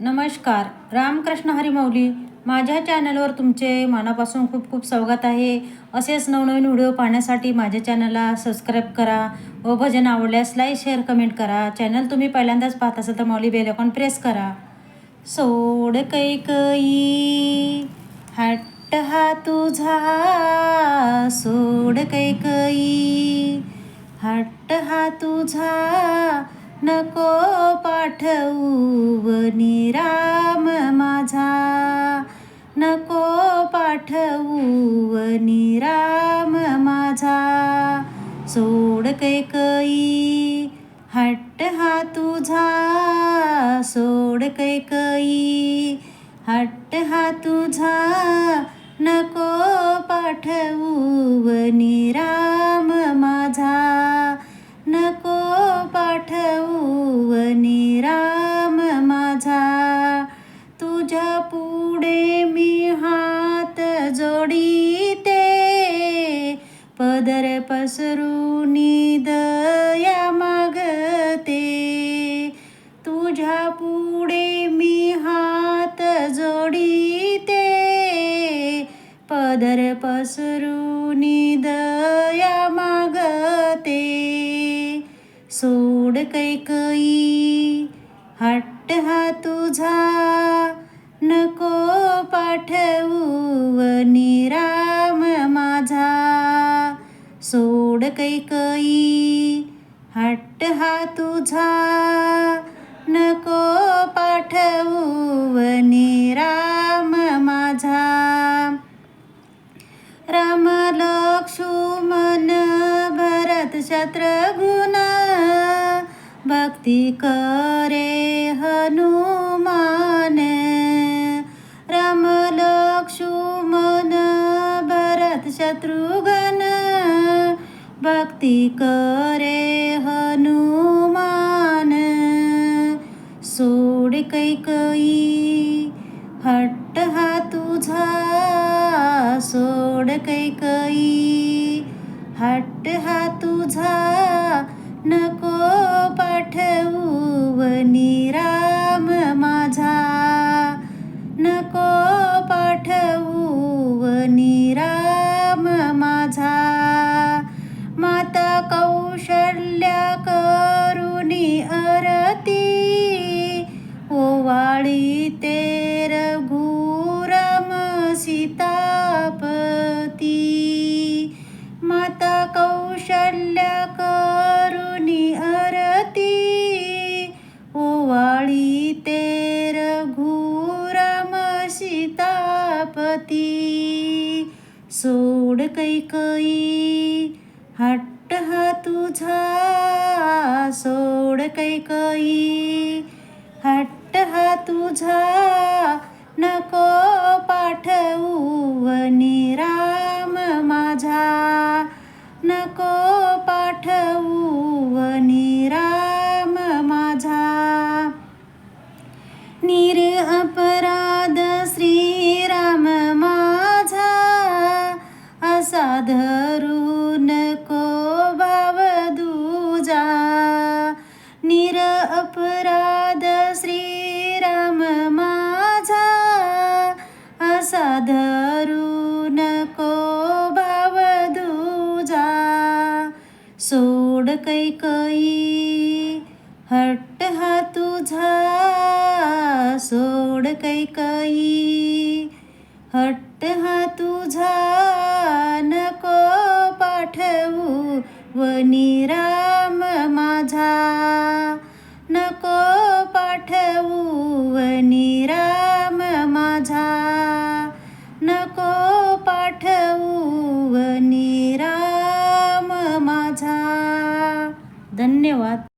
नमस्कार रामकृष्ण हरिमौली. माझ्या चॅनलवर तुमचे मनापासून खूप खूप स्वागत आहे. असेच नवनवीन व्हिडिओ पाहण्यासाठी माझ्या चॅनलला सबस्क्राईब करा व भजन आवडल्यास लाईक शेअर कमेंट करा. चॅनल तुम्ही पहिल्यांदाच पाहत असाल तर मौली बेलॉकॉन प्रेस करा. सोड कैकई हट्ट हा तुझा. सोड कैकई हट्ट हा तुझा. नको पाठवू राम माझा. नको पाठवू वनी राम माझा. सोड कैकई हट्ट हा तुझा. सोड कैकई हट्ट हा तुझा. पदर पसरून दया मागते. तुझ्या पुढे मी हात जोडीते. पदर पसरून दया मागते. सोड कैकई हट्ट हा तुझा. कैकई हट्ट हा तुझा नको पाठवू वनी राम माझा. राम लक्ष्मण भरत शत्रुघ्न भक्ती करे हनुमान. राम लक्ष्मण भरत शत्रुघ्न भक्ती करे हनुमान। सोड कैकई हट्ट हा तुझा। सोड कैकई हट्ट हा तुझा। नको पाठवू निरा। कौशल्या करुणी अरती ओवाळी तेर रघुराम सीतापती सोड कैकई हट्ट हा तुझा सोड कैकई हट्ट हा तुझा नको पाठवू धरून धरू नको भाव दूजा। निर अपराध श्रीराम माझा। असा धरून नको भाव दूजा। सोड कैकई हट्ट हा तुझा। सोड कैकई हट्ट हा तुझा नको पाठवू व निरा